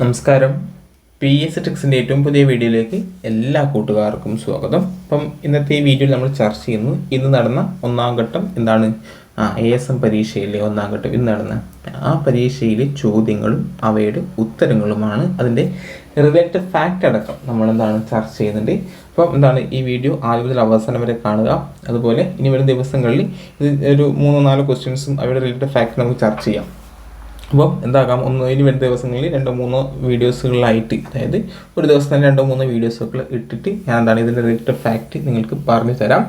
നമസ്കാരം. P S ടെക്സിന്റെ ഏറ്റവും പുതിയ വീഡിയോയിലേക്ക് എല്ലാ കൂട്ടുകാർക്കും സ്വാഗതം. അപ്പം ഇന്നത്തെ ഈ വീഡിയോയിൽ നമ്മൾ ചർച്ച ചെയ്യുന്നു ഇന്ന് നടന്ന ഒന്നാം ഘട്ടം എന്താണ്? ആ എ എസ് എം പരീക്ഷയിലെ ഒന്നാം ഘട്ടം ഇന്ന് നടന്ന. ആ പരീക്ഷയിലെ ചോദ്യങ്ങളും അവയുടെ ഉത്തരങ്ങളുമാണ് അതിന്റെ റിലേറ്റഡ് ഫാക്റ്റ് അടക്കം നമ്മൾ എന്താണ് ചർച്ച ചെയ്യുന്നുണ്ട്. അപ്പം എന്താണ് ഈ വീഡിയോ ആദ്യം മുതൽ അവസാനം വരെ കാണുക. അതുപോലെ ഇനി വരുന്ന ദിവസങ്ങളിൽ ഇത് ഒരു മൂന്നോ നാലോ ക്വസ്റ്റ്യൻസും അവയുടെ റിലേറ്റഡ് ഫാക്റ്റ് നമുക്ക് ചർച്ച ചെയ്യാം. അപ്പം എന്താക്കാം ഒന്ന് ഇനി വരുന്ന ദിവസങ്ങളിൽ രണ്ടോ മൂന്നോ വീഡിയോസുകളായിട്ട്. അതായത് ഒരു ദിവസം തന്നെ രണ്ടോ മൂന്നോ വീഡിയോസുകൾ ഇട്ടിട്ട് ഞാൻ എന്താണ് ഇതിന്റെ റിലേറ്റഡ് ഫാക്റ്റ് നിങ്ങൾക്ക് പറഞ്ഞു തരാം.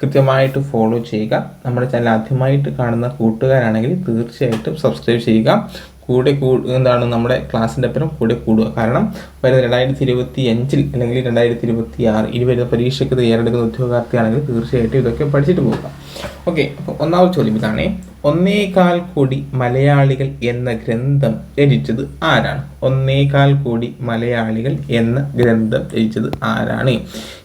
കൃത്യമായിട്ട് ഫോളോ ചെയ്യുക. നമ്മുടെ ചാനൽ ആദ്യമായിട്ട് കാണുന്ന കൂട്ടുകാരാണെങ്കിൽ തീർച്ചയായിട്ടും സബ്സ്ക്രൈബ് ചെയ്യുക. കൂടെ കൂ എന്താണ് നമ്മുടെ ക്ലാസ്സിന്റെ അപ്പുറം കൂടെ കൂടുക. കാരണം വരുന്ന രണ്ടായിരത്തി ഇരുപത്തി അഞ്ചിൽ അല്ലെങ്കിൽ രണ്ടായിരത്തി ഇരുപത്തി ആറ് ഇനി വരുന്ന പരീക്ഷയ്ക്ക് തയ്യാറെടുക്കുന്ന ഉദ്യോഗാർത്ഥിയാണെങ്കിൽ തീർച്ചയായിട്ടും ഇതൊക്കെ പഠിച്ചിട്ട് പോകുക ഓക്കെ അപ്പോൾ ഒന്നാമത് ചോദ്യം ഇതാണേ. ഒന്നേകാൽ കോടി മലയാളികൾ എന്ന ഗ്രന്ഥം രചിച്ചത് ആരാണ്? ഒന്നേകാൽ കോടി മലയാളികൾ എന്ന ഗ്രന്ഥം രചിച്ചത് ആരാണ്?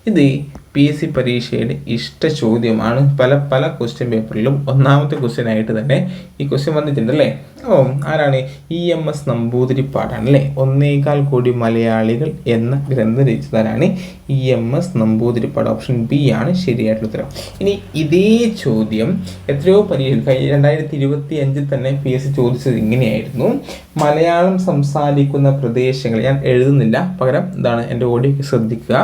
ഇത് പി എസ് സി പരീക്ഷയുടെ ഇഷ്ട ചോദ്യമാണ്. പല പല ക്വസ്റ്റ്യൻ പേപ്പറിലും ഒന്നാമത്തെ ക്വസ്റ്റ്യൻ ആയിട്ട് തന്നെ ഈ ക്വസ്റ്റ്യൻ വന്നിട്ടുണ്ട് അല്ലേ ഓ ആരാണ്? ഇ എം എസ് നമ്പൂതിരിപ്പാടാണ് അല്ലേ ഒന്നേകാൽ കോടി മലയാളികൾ എന്ന ഗ്രന്ഥം രചിച്ചതാരാണ് E M S Namboodiripad option B ആണ് ശരിയായിട്ടുള്ള ഉത്തരം. ഇനി ഇതേ ചോദ്യം എത്രയോ പരീക്ഷ രണ്ടായിരത്തി ഇരുപത്തി അഞ്ചിൽ തന്നെ പി എസ് സി ചോദിച്ചത് ഇങ്ങനെയായിരുന്നു. മലയാളം സംസാരിക്കുന്ന പ്രദേശങ്ങൾ ഞാൻ എഴുതുന്നില്ല. പകരം എന്താണ് എന്റെ ഓഡിയോ ശ്രദ്ധിക്കുക.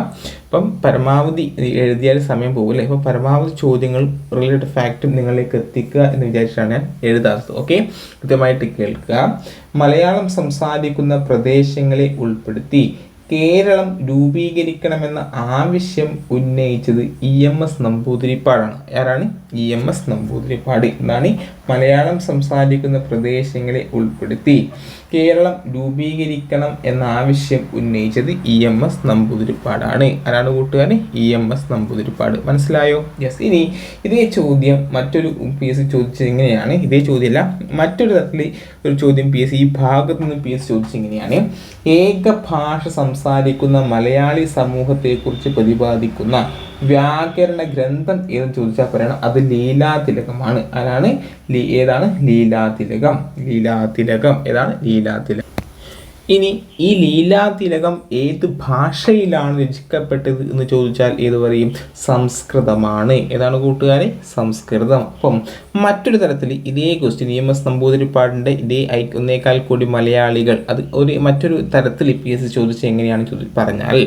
അപ്പം പരമാവധി എഴുതിയാൽ സമയം പോകില്ലേ അപ്പോൾ പരമാവധി ചോദ്യങ്ങൾ റിലേറ്റഡ് ഫാക്റ്റും നിങ്ങളിലേക്ക് എത്തിക്കുക എന്ന് വിചാരിച്ചിട്ടാണ് ഞാൻ എഴുതാത്തത് ഓക്കെ കൃത്യമായിട്ട് കേൾക്കുക. മലയാളം സംസാരിക്കുന്ന പ്രദേശങ്ങളെ ഉൾപ്പെടുത്തി. കേരളം രൂപീകരിക്കണമെന്ന ആവശ്യം ഉന്നയിച്ചത് ഇ എം എസ് നമ്പൂതിരിപ്പാടാണ്. ആരാണ്? ഇ എം എസ് നമ്പൂതിരിപ്പാട് എന്നാണ് മലയാളം സംസാരിക്കുന്ന പ്രദേശങ്ങളെ ഉൾപ്പെടുത്തി. കേരളം രൂപീകരിക്കണം എന്ന ആവശ്യം ഉന്നയിച്ചത് ഇ എം എസ് നമ്പൂതിരിപ്പാടാണ്. ആരാണ് കൂട്ടുകാരൻ ഇ എം എസ് നമ്പൂതിരിപ്പാട്. മനസ്സിലായോ? യെസ് ഇനി ഇതേ ചോദ്യം മറ്റൊരു പി എസ് സി ചോദിച്ചത് ഇങ്ങനെയാണ്. ഇതേ ചോദ്യമല്ല മറ്റൊരു തരത്തിൽ ഒരു ചോദ്യം പി എസ് സി ഈ ഭാഗത്ത് നിന്ന് പി എസ് സി ഇങ്ങനെയാണ്. ഏക ഭാഷ സംസാരിക്കുന്ന മലയാളി സമൂഹത്തെക്കുറിച്ച് പ്രതിപാദിക്കുന്ന വ്യാകരണ ഗ്രന്ഥം എന്ന് ചോദിച്ചാൽ പറയണം. അത് ലീലാതിലകമാണ്. അതാണ് ഏതാണ്? ലീലാതിലകം. ലീലാതിലകം. ഏതാണ്? ലീലാതിലകം. ഇനി ഈ ലീലാതിലകം ഏത് ഭാഷയിലാണ് രചിക്കപ്പെട്ടത് എന്ന് ചോദിച്ചാൽ ഏത് പറയും? സംസ്കൃതമാണ്. ഏതാണ് കൂട്ടുകാരെ? സംസ്കൃതം. അപ്പം മറ്റൊരു തരത്തിൽ ഇതേ ക്വസ്റ്റ്യൻ ഇ എം എസ് നമ്പൂതിരിപ്പാടിന്റെ ഇതേ ഐ ഒന്നേക്കാൽ കൂടി മലയാളികൾ അത് ഒരു മറ്റൊരു തരത്തിൽ പി എസ് സി എങ്ങനെയാണ് ചോദി പറഞ്ഞാൽ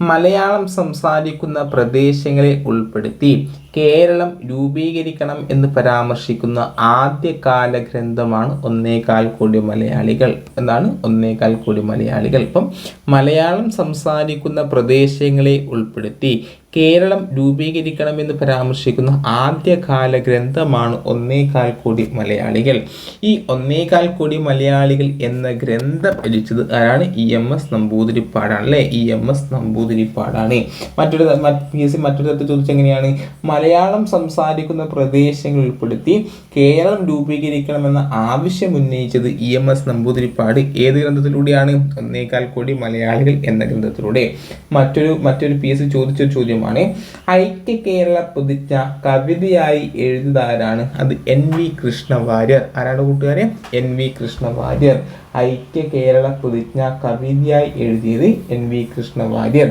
മലയാളം സംസാരിക്കുന്ന പ്രദേശങ്ങളെ ഉൾപ്പെടുത്തി കേരളം രൂപീകരിക്കണം എന്ന് പരാമർശിക്കുന്ന ആദ്യകാല ഗ്രന്ഥമാണ് ഒന്നേകാൽ കോടി മലയാളികൾ എന്നാണ് ഒന്നേകാൽ കോടി മലയാളികൾ. ഇപ്പം മലയാളം സംസാരിക്കുന്ന പ്രദേശങ്ങളെ ഉൾപ്പെടുത്തി കേരളം രൂപീകരിക്കണമെന്ന് പരാമർശിക്കുന്ന ആദ്യകാല ഗ്രന്ഥമാണ് ഒന്നേകാൽ കോടി മലയാളികൾ. ഈ ഒന്നേകാൽ കോടി മലയാളികൾ എന്ന ഗ്രന്ഥം രചിച്ചത് ആരാണ്? ഇ എം എസ് നമ്പൂതിരിപ്പാടാണ് അല്ലേ? ഇ എം എസ് നമ്പൂതിരിപ്പാടാണ്. മറ്റൊരു പി എസ് സി മറ്റൊരു തരത്തിൽ ചോദിച്ചെങ്ങനെയാണ് മലയാളം സംസാരിക്കുന്ന പ്രദേശങ്ങൾ ഉൾപ്പെടുത്തി കേരളം രൂപീകരിക്കണമെന്ന ആവശ്യം ഉന്നയിച്ചത് ഇ എം എസ് നമ്പൂതിരിപ്പാട് ഏത് ഗ്രന്ഥത്തിലൂടെയാണ്? ഒന്നേകാൽ കോടി മലയാളികൾ എന്ന ഗ്രന്ഥത്തിലൂടെ. മറ്റൊരു മറ്റൊരു പി എസ് സി ചോദിച്ചൊരു ചോദ്യമാണ് ഐക്യ കേരള പുതിച്ച കവിതയായി എഴുതുന്നതാരാണ്? അത് എൻ വി കൃഷ്ണവാര്യർ. ആരാണ് കൂട്ടുകാരെ? N V Krishna Warrier. ഐക്യ കേരള പ്രതിജ്ഞ കവിതയായി എഴുതിയത് എൻ വി കൃഷ്ണവാര്യർ.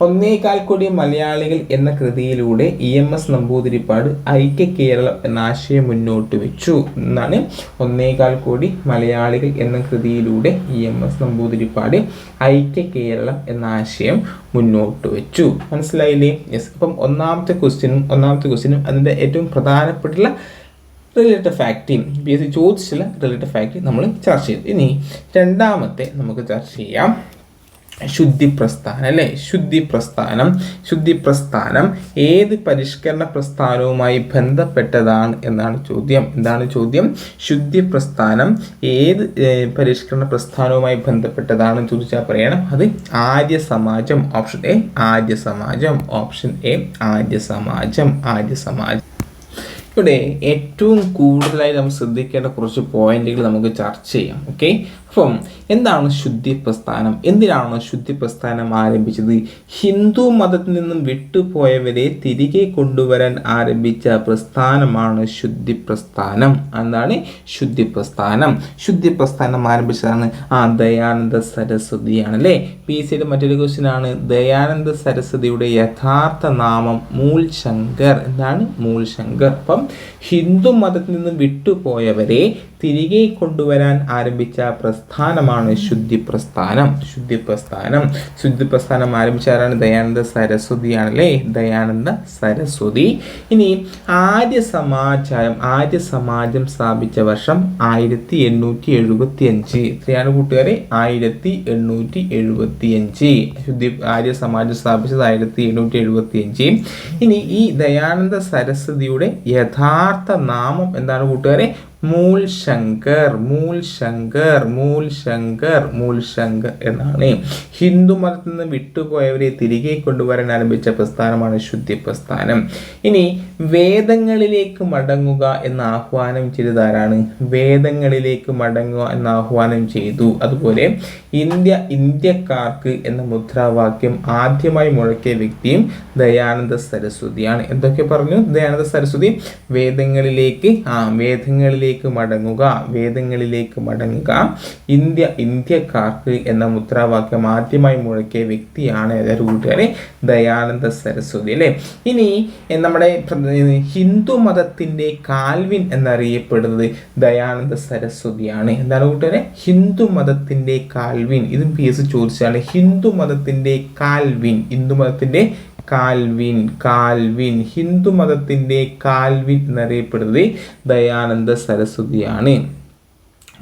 ഒന്നേകാൽ കോടി മലയാളികൾ എന്ന കൃതിയിലൂടെ E M S Namboodiripad Aikya Keralam എന്ന ആശയം മുന്നോട്ട് വെച്ചു എന്നാണ് ഒന്നേകാൽ കോടി മലയാളികൾ എന്ന കൃതിയിലൂടെ ഇ എം എസ് നമ്പൂതിരിപ്പാട് ഐക്യ കേരളം എന്ന ആശയം മുന്നോട്ട് വെച്ചു. മനസ്സിലായില്ലേ? യെസ് അപ്പം ഒന്നാമത്തെ ക്വസ്റ്റ്യനും ഒന്നാമത്തെ ക്വസ്റ്റ്യനും അതിന്റെ ഏറ്റവും പ്രധാനപ്പെട്ടുള്ള റിലേറ്റഡ് ഫാക്റ്റിയും പി എസ് സി ചോദിച്ചില്ല റിലേറ്റഡ് ഫാക്റ്റ് നമ്മൾ ചർച്ച ചെയ്തു ഇനി രണ്ടാമത്തെ നമുക്ക് ചർച്ച ചെയ്യാം. ശുദ്ധി പ്രസ്ഥാനം അല്ലേ ശുദ്ധി പ്രസ്ഥാനം ശുദ്ധി പ്രസ്ഥാനം ഏത് പരിഷ്കരണ പ്രസ്ഥാനവുമായി ബന്ധപ്പെട്ടതാണ് എന്നാണ് ചോദ്യം. എന്താണ് ചോദ്യം? ശുദ്ധി പ്രസ്ഥാനം ഏത് പരിഷ്കരണ പ്രസ്ഥാനവുമായി ബന്ധപ്പെട്ടതാണെന്ന് ചോദിച്ചാൽ പറയണം. അത് Arya Samaj option A Arya Samaj. Option A Arya Samaj Arya Samaj. ഇവിടെ ഏറ്റവും കൂടുതലായി നമ്മൾ ശ്രദ്ധിക്കേണ്ട കുറച്ച് പോയിന്റുകൾ നമുക്ക് ചർച്ച ചെയ്യാം ഓക്കെ അപ്പം എന്താണ് ശുദ്ധി പ്രസ്ഥാനം എന്തിനാണ് ശുദ്ധി പ്രസ്ഥാനം ആരംഭിച്ചത്? ഹിന്ദു മതത്തിൽ നിന്നും വിട്ടുപോയവരെ തിരികെ കൊണ്ടുവരാൻ ആരംഭിച്ച പ്രസ്ഥാനമാണ് ശുദ്ധി പ്രസ്ഥാനം എന്താണ് ശുദ്ധി പ്രസ്ഥാനം ശുദ്ധി പ്രസ്ഥാനം ആരംഭിച്ചതാണ് ആ ദയാനന്ദ സരസ്വതിയാണ് അല്ലേ പി സിയുടെ മറ്റൊരു ക്വസ്റ്റ്യൻ ആണ്. ദയാനന്ദ സരസ്വതിയുടെ യഥാർത്ഥ നാമം മൂൽ ശങ്കർ എന്താണ് മൂൽ ശങ്കർ അപ്പം ഹിന്ദു മതത്തിൽ നിന്നും വിട്ടുപോയവരെ തിരികെ കൊണ്ടുവരാൻ ആരംഭിച്ച പ്രസ്ഥാനമാണ് ശുദ്ധി പ്രസ്ഥാനം ശുദ്ധി പ്രസ്ഥാനം ശുദ്ധി പ്രസ്ഥാനം ആരംഭിച്ചാരാണ്? ദയാനന്ദ സരസ്വതിയാണല്ലേ? ദയാനന്ദ സരസ്വതി. ഇനി ആര്യ സമാചാരം ആര്യ സമാജം സ്ഥാപിച്ച വർഷം ആയിരത്തി എണ്ണൂറ്റി എഴുപത്തി അഞ്ച് എത്രയാണ് കൂട്ടുകാരെ? ആയിരത്തി എണ്ണൂറ്റി എഴുപത്തി അഞ്ച് ശുദ്ധി ആര്യ സമാജം സ്ഥാപിച്ചത് ആയിരത്തി എണ്ണൂറ്റി എഴുപത്തി അഞ്ച് ഇനി ഈ ദയാനന്ദ സരസ്വതിയുടെ യഥാർത്ഥ നാമം എന്താണ് കൂട്ടുകാരെ? മൂൽ ശങ്കർ മൂൽ ശങ്കർ മൂൽ ശങ്കർ മൂൽ ശങ്കർ എന്നാണ്. ഹിന്ദു മതത്തിൽ നിന്ന് വിട്ടുപോയവരെ തിരികെ കൊണ്ടുവരാൻ ആരംഭിച്ച പ്രസ്ഥാനമാണ് ശുദ്ധി പ്രസ്ഥാനം ഇനി വേദങ്ങളിലേക്ക് മടങ്ങുക എന്ന ആഹ്വാനം ചെയ്തതാരാണ്? വേദങ്ങളിലേക്ക് മടങ്ങുക എന്ന ആഹ്വാനം ചെയ്തു. അതുപോലെ ഇന്ത്യ ഇന്ത്യക്കാർക്ക് എന്ന മുദ്രാവാക്യം ആദ്യമായി മുഴക്കിയ വ്യക്തിയും ദയാനന്ദ സരസ്വതിയാണ്. എന്തൊക്കെ പറഞ്ഞു? ദയാനന്ദ സരസ്വതി വേദങ്ങളിലേക്ക് ആ വേദങ്ങളിലേക്ക് മടങ്ങുക വേദങ്ങളിലേക്ക് മടങ്ങുക. ഇന്ത്യ ഇന്ത്യക്കാർക്ക് എന്ന മുദ്രാവാക്യം ആദ്യമായി മുഴക്കിയ വ്യക്തിയാണ് ഏതൊരു കൂട്ടുകാരെ? ദയാനന്ദ സരസ്വതി അല്ലേ? ഇനി നമ്മുടെ ഹിന്ദു മതത്തിന്റെ കാൽവിൻ എന്നറിയപ്പെടുന്നത് ദയാനന്ദ സരസ്വതിയാണ്. എന്താണ് കൂട്ടുകാരെ? ഹിന്ദു മതത്തിന്റെ കാൽവിൻ. ഇതും പി എസ് ചോദിച്ചാണ് ഹിന്ദു മതത്തിന്റെ കാൽവിൻ ഹിന്ദു മതത്തിന്റെ കാൽവിൻ കാൽവിൻ ഹിന്ദു മതത്തിന്റെ കാൽവിൻ എന്നറിയപ്പെടുന്നത് ദയാനന്ദ സരസ്വതിയാണ്.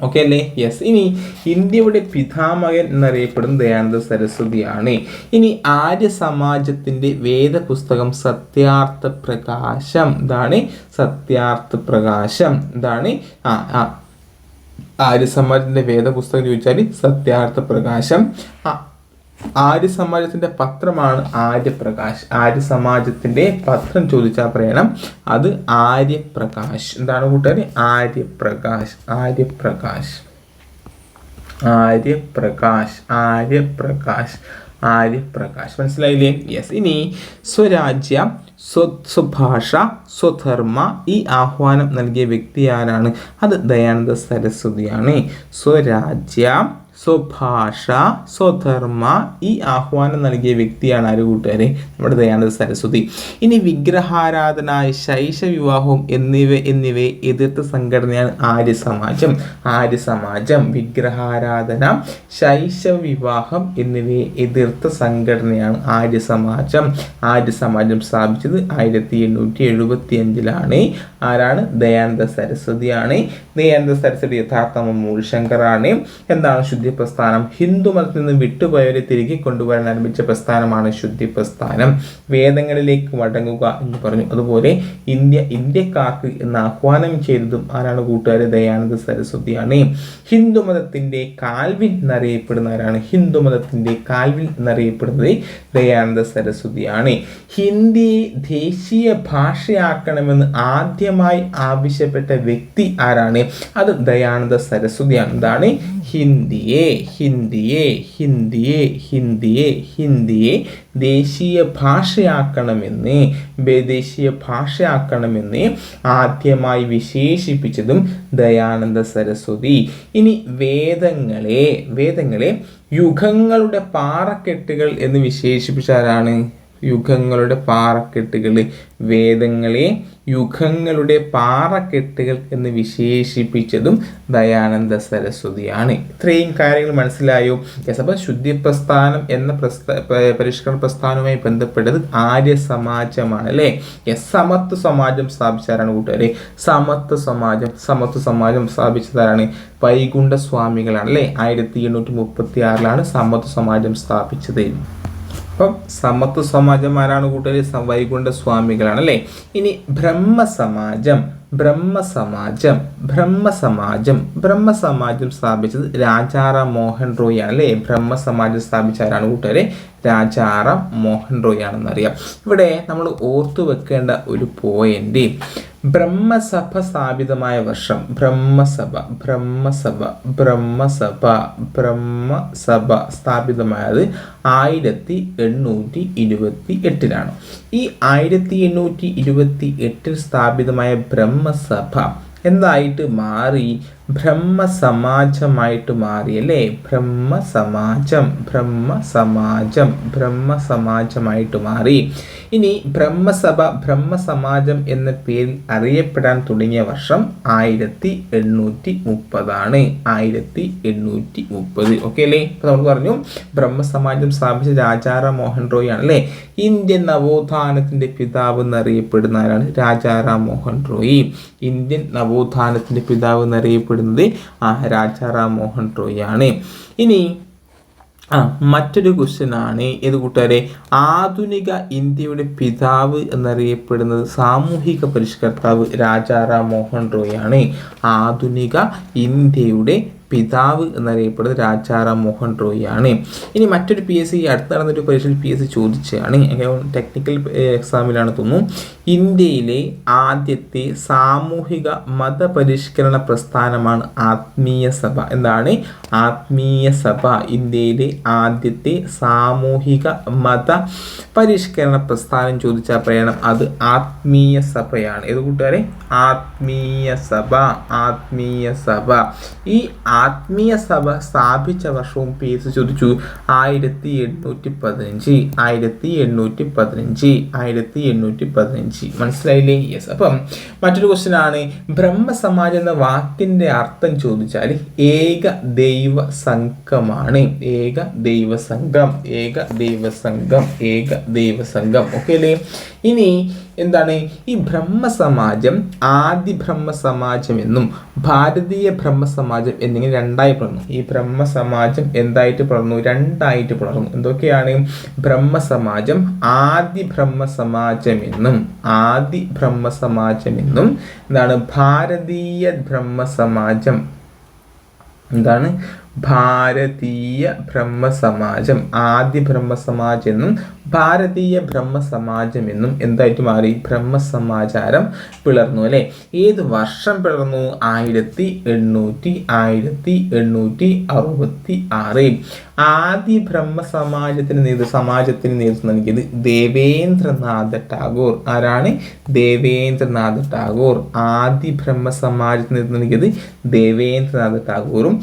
ഓക്കെ അല്ലേ? യെസ് ഇനി ഇന്ത്യയുടെ പിതാമകൻ എന്നറിയപ്പെടുന്ന ദയാനന്ദ സരസ്വതിയാണ്. ഇനി ആര്യ സമാജത്തിന്റെ വേദപുസ്തകം സത്യാർത്ഥ പ്രകാശം. ഇതാണ് സത്യാർത്ഥ പ്രകാശം. ഇതാണ് ആ ആ ആര്യ സമാജത്തിന്റെ വേദപുസ്തകം ചോദിച്ചാൽ സത്യാർത്ഥ പ്രകാശം. ആ ആര്യ സമാജത്തിന്റെ പത്രമാണ് ആര്യപ്രകാശ്. ആര്യ സമാജത്തിന്റെ പത്രം ചോദിച്ചാൽ പറയണം. അത് ആര്യപ്രകാശ്. എന്താണ് കൂട്ടുകാർ ആര്യപ്രകാശ്. ആര്യപ്രകാശ്. ആര്യപ്രകാശ്. ആര്യപ്രകാശ്. ആര്യപ്രകാശ്. മനസ്സിലായില്ലേ? യെസ് ഇനി സ്വരാജ്യ സ്വ സ്വഭാഷ സ്വധർമ്മ ഈ ആഹ്വാനം നൽകിയ വ്യക്തി ആരാണ്? അത് ദയാനന്ദ സരസ്വതിയാണ്. സ്വരാജ്യ സ്വഭാഷ സ്വധർമ്മ ഈ ആഹ്വാനം നൽകിയ വ്യക്തിയാണ് ആര് കൂട്ടുകാരെ? നമ്മുടെ ദയാനന്ദ സരസ്വതി. ഇനി വിഗ്രഹാരാധന വിവാഹം എന്നിവ എന്നിവ എതിർത്ത സംഘടനയാണ് ആര്യ സമാജം. ആര്യ സമാജം വിഗ്രഹാരാധന ശൈശവ വിവാഹം എന്നിവയെ എതിർത്ത സംഘടനയാണ് ആര്യ സമാജം. ആര്യ സമാജം സ്ഥാപിച്ചത് ആയിരത്തി എണ്ണൂറ്റി എഴുപത്തി അഞ്ചിലാണ് ആരാണ്? ദയാനന്ദ സരസ്വതിയാണ്. ദയാനന്ദ സരസ്വതി യഥാർത്ഥ മൂൾശങ്കറാണ് എന്താണ് ശുദ്ധി പ്രസ്ഥാനം ഹിന്ദു മതത്തിൽ നിന്ന് വിട്ടുപോയവരെ തിരികെ കൊണ്ടുവരാൻ ആരംഭിച്ച പ്രസ്ഥാനമാണ് ശുദ്ധി പ്രസ്ഥാനം വേദങ്ങളിലേക്ക് മടങ്ങുക എന്ന് പറഞ്ഞു. അതുപോലെ ഇന്ത്യ ഇന്ത്യക്കാർക്ക് എന്ന് ആഹ്വാനം ചെയ്തതും ആരാണ്? കൂട്ടുകാർ ദയാനന്ദ സരസ്വതിയാണ്. ഹിന്ദു മതത്തിന്റെ കാൽവിൻ എന്നറിയപ്പെടുന്ന ആരാണ് ഹിന്ദു മതത്തിന്റെ കാൽവിൻ എന്നറിയപ്പെടുന്നത് ദയാനന്ദ സരസ്വതിയാണ്. ഹിന്ദി ദേശീയ ഭാഷയാക്കണമെന്ന് ആദ്യമായി ആവശ്യപ്പെട്ട വ്യക്തി ആരാണ്? അത് ദയാനന്ദ സരസ്വതിയാണ്. എന്താണ്? ഹിന്ദിയെ ഹിന്ദിയെ ഹിന്ദിയെ ഹിന്ദിയെ ഹിന്ദിയെ ദേശീയ ഭാഷയാക്കണമെന്ന് ദേശീയ ഭാഷയാക്കണമെന്ന് ആദ്യമായി വിശേഷിപ്പിച്ചതും ദയാനന്ദ സരസ്വതി. ഇനി വേദങ്ങളെ വേദങ്ങളെ യുഗങ്ങളുടെ പാറക്കെട്ടുകൾ എന്ന് വിശേഷിപ്പിച്ചാരാണ് യുഗങ്ങളുടെ പാറക്കെട്ടുകൾ വേദങ്ങളെ യുഗങ്ങളുടെ പാറക്കെട്ടുകൾ എന്ന് വിശേഷിപ്പിച്ചതും ദയാനന്ദ സരസ്വതിയാണ്. ഇത്രയും കാര്യങ്ങൾ മനസ്സിലായോ? യെസ് ശുദ്ധി പ്രസ്ഥാനം എന്ന പ്രസ്ഥ പരിഷ്കരണ പ്രസ്ഥാനവുമായി ബന്ധപ്പെട്ടത് ആര്യ സമാജമാണ് അല്ലേ? യെസ് സമത്വ സമാജം സ്ഥാപിച്ചാരാണ് കൂട്ടുകാരെ? സമത്വ സമാജം സമത്വ സമാജം സ്ഥാപിച്ചതാരാണ്? വൈകുണ്ഠ സ്വാമികളാണ് അല്ലേ? ആയിരത്തി എണ്ണൂറ്റി മുപ്പത്തി ആറിലാണ് സമത്വ സമാജം സ്ഥാപിച്ചത്. അപ്പം സമത്വ സമാജം ആരാണ് കൂട്ടുകാർ വൈകുണ്ഠ സ്വാമികളാണ് അല്ലേ ഇനി ബ്രഹ്മസമാജം ബ്രഹ്മസമാജം ബ്രഹ്മസമാജം ബ്രഹ്മസമാജം സ്ഥാപിച്ചത് രാജാറാം മോഹൻ റോയ് ആണ് അല്ലേ ബ്രഹ്മസമാജം സ്ഥാപിച്ച ആരാണ് കൂട്ടുകാരെ രാജാറാം മോഹൻ റോയ് ആണെന്നറിയാം ഇവിടെ നമ്മൾ ഓർത്തു വെക്കേണ്ട ഒരു പോയിന്റ് ബ്രഹ്മസഭ സ്ഥാപിതമായ വർഷം. ബ്രഹ്മസഭ ബ്രഹ്മസഭ ബ്രഹ്മസഭ ബ്രഹ്മസഭ സ്ഥാപിതമായത് ആയിരത്തി എണ്ണൂറ്റി ഇരുപത്തി എട്ടിലാണ്. ഈ ആയിരത്തി എണ്ണൂറ്റി ഇരുപത്തി എട്ടിൽ സ്ഥാപിതമായ ബ്രഹ്മസഭ എന്തായിട്ട് മാറി? ബ്രഹ്മസമാജമായിട്ട് മാറി അല്ലേ ബ്രഹ്മസമാജം ബ്രഹ്മസമാജം ബ്രഹ്മസമാജമായിട്ട് മാറി. ഇനി ബ്രഹ്മസഭ ബ്രഹ്മസമാജം എന്ന പേരിൽ അറിയപ്പെടാൻ തുടങ്ങിയ വർഷം ആയിരത്തി എണ്ണൂറ്റി മുപ്പതാണ് ആയിരത്തി എണ്ണൂറ്റി മുപ്പത് ഓക്കെ അല്ലേ? ഇപ്പം നമ്മൾ പറഞ്ഞു ബ്രഹ്മസമാജം സ്ഥാപിച്ച രാജാറാം മോഹൻ റോയ് ആണ് അല്ലേ ഇന്ത്യൻ നവോത്ഥാനത്തിന്റെ പിതാവ് എന്നറിയപ്പെടുന്ന ആരാണ്? രാജാറാം മോഹൻ റോയ്. ഇന്ത്യൻ നവോത്ഥാനത്തിന്റെ പിതാവ് എന്നറിയപ്പെടുന്നത് ആ രാജാറാം മോഹൻ റോയ് ആണ് ഇനി ആ മറ്റൊരു ക്വസ്റ്റ്യൻ ആണ്. ഏത് കൂട്ടുകാരെ? ആധുനിക ഇന്ത്യയുടെ പിതാവ് എന്നറിയപ്പെടുന്നത് സാമൂഹിക പരിഷ്കർത്താവ് രാജാറാം മോഹൻ റോയ് ആണ് ആധുനിക ഇന്ത്യയുടെ പിതാവ് എന്നറിയപ്പെടുന്നത് രാജാറാം മോഹൻ റോയ് ആണ്. ഇനി മറ്റൊരു പി എസ് സി അടുത്ത് നടന്നൊരു പരീക്ഷയിൽ പി എസ് സി ചോദിച്ചതാണ്. ടെക്നിക്കൽ എക്സാമിലാണ് തോന്നുന്നു. ഇന്ത്യയിലെ ആദ്യത്തെ സാമൂഹിക മതപരിഷ്കരണ പ്രസ്ഥാനമാണ് ആത്മീയ സഭ. എന്താണ്? ആത്മീയ സഭ. ഇന്ത്യയിലെ ആദ്യത്തെ സാമൂഹിക മത പരിഷ്കരണ പ്രസ്ഥാനം ചോദിച്ചാൽ പ്രയാണം അത് ആത്മീയ സഭയാണ്. ഏത് കൂട്ടുകാരെ? ആത്മീയ സഭ. ആത്മീയ സഭ. ഈ ആത്മീയ സഭ സ്ഥാപിച്ച വർഷവും പി എസ് ചോദിച്ചു. ആയിരത്തി എണ്ണൂറ്റി പതിനഞ്ച് ആയിരത്തി എണ്ണൂറ്റി പതിനഞ്ച് ആയിരത്തി എണ്ണൂറ്റി പതിനഞ്ച് മനസ്സിലായില്ലേ? യെസ് അപ്പം മറ്റൊരു ക്വസ്റ്റ്യൻ ആണ്. ബ്രഹ്മസമാജം എന്ന വാക്കിന്റെ അർത്ഥം ചോദിച്ചാൽ ഏക ദൈവ സംഘമാണ്. ഏക ദൈവ സംഘം ഏക ദൈവ സംഘം ഏക ദൈവ സംഘം. ഓക്കെ അല്ലേ? ഇനി എന്താണ്? ഈ ബ്രഹ്മസമാജം ആദി ബ്രഹ്മസമാജം എന്നും ഭാരതീയ ബ്രഹ്മസമാജം എന്നിങ്ങനെ രണ്ടായി പിളർന്നു ഈ ബ്രഹ്മസമാജം എന്തായിട്ട് പിളർന്നു രണ്ടായിട്ട് പിളർന്നു എന്തൊക്കെയാണ്? ബ്രഹ്മസമാജം ആദി ബ്രഹ്മസമാജം എന്നും ആദി ബ്രഹ്മസമാജം എന്നും എന്താണ്? ഭാരതീയ ബ്രഹ്മസമാജം എന്താണ്? ഭാരതീയ ബ്രഹ്മസമാജം. ആദ്യ ബ്രഹ്മസമാജം എന്നും ഭാരതീയ ബ്രഹ്മസമാജം എന്നും എന്തായിട്ട് മാറി? ബ്രഹ്മസമാചാരം പിളർന്നു അല്ലേ? ഏത് വർഷം പിളർന്നു? ആയിരത്തി എണ്ണൂറ്റി ആയിരത്തി എണ്ണൂറ്റി അറുപത്തി ആറ്. ആദ്യ ബ്രഹ്മസമാജത്തിന് നേതൃ സമാജത്തിന് നേതൃത്വം നൽകിയത് ദേവേന്ദ്രനാഥ ടാഗോർ. ആരാണ്? ദേവേന്ദ്രനാഥ ടാഗോർ. ആദ്യ ബ്രഹ്മസമാജത്തിന് നേതൃത്വം നൽകിയത് ദേവേന്ദ്രനാഥ ടാഗോറും.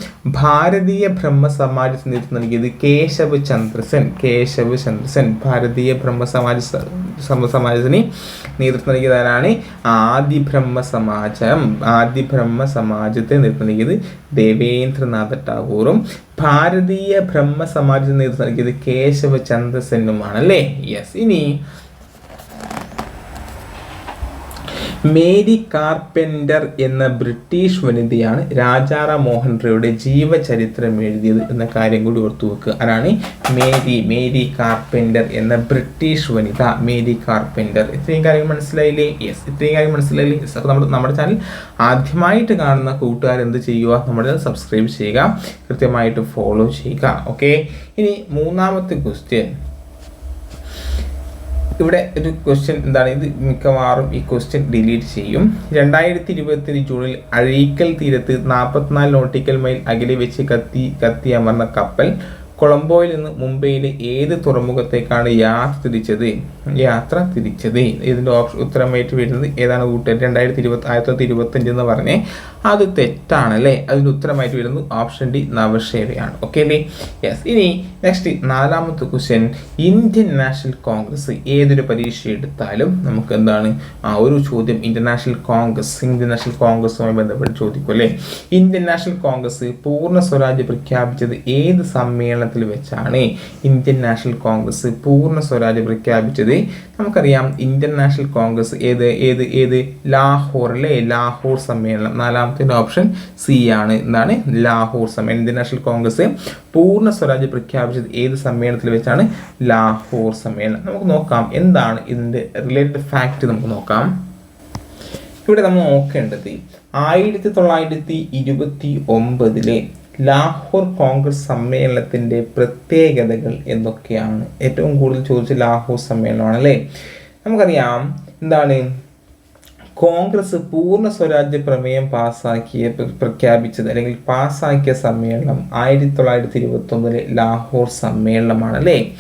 ഭാരതീയ ബ്രഹ്മസമാജ് നേതൃത്വം നൽകിയത് കേശവ് ചന്ദ്രസൻ കേശവ് ചന്ദ്രസൻ. ഭാരതീയ ബ്രഹ്മസമാജ സമാജത്തിന് നേതൃത്വം നൽകിയത് ആരാണ്? ആദി ബ്രഹ്മസമാജം. ആദി ബ്രഹ്മസമാജത്തെ നേതൃത്വം നൽകിയത് ദേവേന്ദ്രനാഥ ടാഗോറും. ഭാരതീയ ബ്രഹ്മസമാജത്തിന് നേതൃത്വം നൽകിയത് കേശവ ചന്ദ്രസനുമാണ് അല്ലേ? യെസ് ഇനി മേരി കാർപെൻഡർ എന്ന ബ്രിട്ടീഷ് വനിതയാണ് രാജാറാം മോഹൻ റോയുടെ ജീവചരിത്രം എഴുതിയത് എന്ന കാര്യം കൂടി ഓർത്തു വെക്കുക. അതാണ് മേരി മേരി കാർപെൻഡർ എന്ന ബ്രിട്ടീഷ് വനിത. മേരി കാർപെൻഡർ ഇത്രയും കാര്യങ്ങൾ മനസ്സിലായില്ലേ? യെസ് ഇത്രയും കാര്യം മനസ്സിലായില്ലേ? യെസ് അപ്പോൾ നമ്മുടെ നമ്മുടെ ചാനൽ ആദ്യമായിട്ട് കാണുന്ന കൂട്ടുകാർ എന്ത് ചെയ്യുക? നമ്മുടെ സബ്സ്ക്രൈബ് ചെയ്യുക. കൃത്യമായിട്ട് ഫോളോ ചെയ്യുക. ഓക്കെ ഇനി മൂന്നാമത്തെ ക്വസ്റ്റ്യൻ ഇവിടെ ഒരു ക്വസ്റ്റ്യൻ എന്താണ്? ഇത് മിക്കവാറും ഈ ക്വസ്റ്റ്യൻ ഡിലീറ്റ് ചെയ്യും. രണ്ടായിരത്തി ഇരുപത്തി ജൂണിൽ അഴീക്കൽ തീരത്ത് നാൽപ്പത്തിനാല് നോട്ടിക്കൽ മൈൽ അകലെ വെച്ച് കത്തി കത്തി അമർന്ന കപ്പൽ കൊളംബോയിൽ നിന്ന് മുംബൈയിലെ ഏത് തുറമുഖത്തേക്കാണ് യാത്ര തിരിച്ചത്? യാത്ര തിരിച്ചത്. ഇതിന്റെ ഓപ്ഷൻ ഉത്തരമായിട്ട് വരുന്നത് ഏതാണ് കൂട്ടുകാർ രണ്ടായിരത്തി ഇരുപത്തി ആയിരത്തി തൊള്ളായിരത്തി ഇരുപത്തഞ്ച് എന്ന് പറഞ്ഞേ. അത് തെറ്റാണ് അല്ലേ? അതിന്റെ ഉത്തരമായിട്ട് വരുന്നത് ഓപ്ഷൻ ഡി നവശേവയാണ് ഓക്കെ അല്ലേ? യെസ് ഇനി നെക്സ്റ്റ് നാലാമത്തെ ക്വസ്റ്റ്യൻ ഇന്ത്യൻ നാഷണൽ കോൺഗ്രസ് ഏതൊരു പരീക്ഷ എടുത്താലും നമുക്ക് എന്താണ്? ആ ഒരു ചോദ്യം Indian National Congress Indian National കോൺഗ്രസുമായി ബന്ധപ്പെട്ട് ചോദിക്കും അല്ലേ? ഇന്ത്യൻ നാഷണൽ കോൺഗ്രസ് പൂർണ സ്വരാജ് പ്രഖ്യാപിച്ചത് ഏത് സമ്മേളനത്തിൽ വെച്ചാണ് ഇന്ത്യൻ നാഷണൽ കോൺഗ്രസ് പൂർണ സ്വരാജ് പ്രഖ്യാപിച്ചത്. നമുക്കറിയാം ഇന്ത്യൻ നാഷണൽ കോൺഗ്രസ് ഏത് ഏത് ഏത്? ലാഹോർ അല്ലേ ലാഹോർ സമ്മേളനം. നാലാമത്തെ ഓപ്ഷൻ സി ആണ്. എന്താണ്? ലാഹോർ സമ്മേളനം. ഇന്ത്യൻ നാഷണൽ കോൺഗ്രസ് പൂർണ സ്വരാജ് പ്രഖ്യാപിച്ചത് ഏത് സമ്മേളനത്തിൽ വെച്ചാണ്? ലാഹോർ സമ്മേളനം. നമുക്ക് നോക്കാം എന്താണ് ഇതിന്റെ റിലേറ്റഡ് ഫാക്റ്റ് നമുക്ക് നോക്കാം. ഇവിടെ നമ്മൾ നോക്കേണ്ടത് ആയിരത്തി തൊള്ളായിരത്തി ഇരുപത്തി ഒമ്പതിലെ ലാഹോർ കോൺഗ്രസ് സമ്മേളനത്തിന്റെ പ്രത്യേകതകൾ എന്തൊക്കെയാണ്? ഏറ്റവും കൂടുതൽ ചോദിച്ച ലാഹോർ സമ്മേളനമാണ് അല്ലേ? നമുക്കറിയാം എന്താണ്? കോൺഗ്രസ് പൂർണ സ്വരാജ്യ പ്രമേയം പാസ്സാക്കിയ പ്ര- പ്രഖ്യാപിച്ചത് അല്ലെങ്കിൽ പാസ്സാക്കിയ സമ്മേളനം ആയിരത്തി തൊള്ളായിരത്തി ഇരുപത്തി ഒമ്പതിലെ ലാഹോർ സമ്മേളനമാണ് അല്ലേ?